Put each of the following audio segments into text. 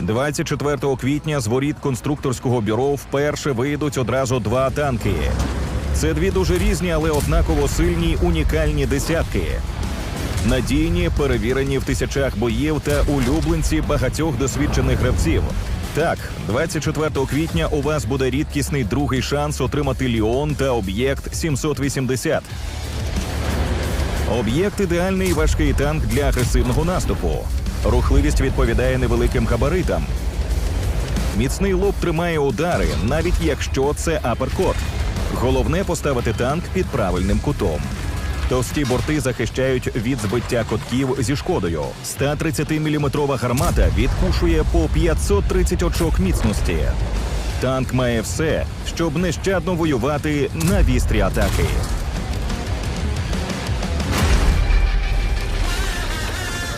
24 квітня з воріт конструкторського бюро вперше вийдуть одразу два танки. Це дві дуже різні, але однаково сильні унікальні десятки. Надійні, перевірені в тисячах боїв та улюбленці багатьох досвідчених гравців. Так, 24 квітня у вас буде рідкісний другий шанс отримати Ліон та об'єкт 780. Об'єкт ідеальний важкий танк для агресивного наступу. Рухливість відповідає невеликим габаритам. Міцний лоб тримає удари, навіть якщо це аперкот. Головне поставити танк під правильним кутом. Товсті борти захищають від збиття котків зі шкодою. 130-мм гармата відкушує по 530 очок міцності. Танк має все, щоб нещадно воювати на вістрі атаки.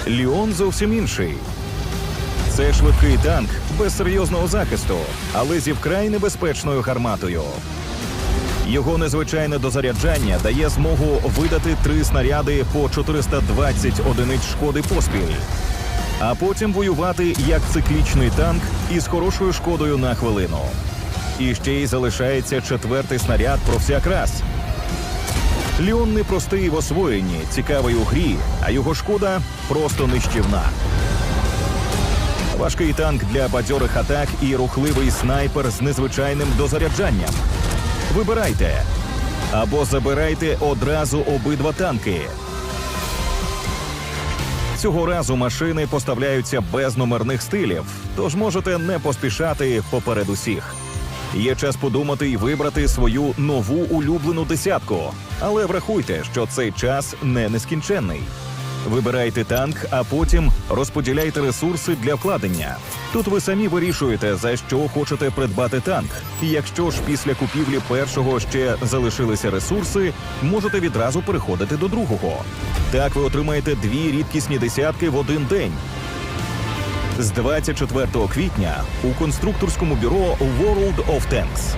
Ліон зовсім інший. Це швидкий танк без серйозного захисту, але зі вкрай небезпечною гарматою. Його незвичайне дозаряджання дає змогу видати три снаряди по 420 одиниць шкоди поспіль, а потім воювати як циклічний танк із хорошою шкодою на хвилину. І ще й залишається четвертий снаряд про всяк раз. Ліон не простий в освоєнні, цікавий у грі, а його шкода просто нищівна. Важкий танк для бадьорих атак і рухливий снайпер з незвичайним дозаряджанням. Вибирайте або забирайте одразу обидва танки. Цього разу машини поставляються без номерних стилів, тож можете не поспішати поперед усіх. Є час подумати і вибрати свою нову улюблену десятку. Але врахуйте, що цей час не нескінченний. Вибирайте танк, а потім розподіляйте ресурси для вкладення. Тут ви самі вирішуєте, за що хочете придбати танк. Якщо ж після купівлі першого ще залишилися ресурси, можете відразу переходити до другого. Так ви отримаєте дві рідкісні десятки в один день. З 24 квітня у конструкторському бюро World of Tanks.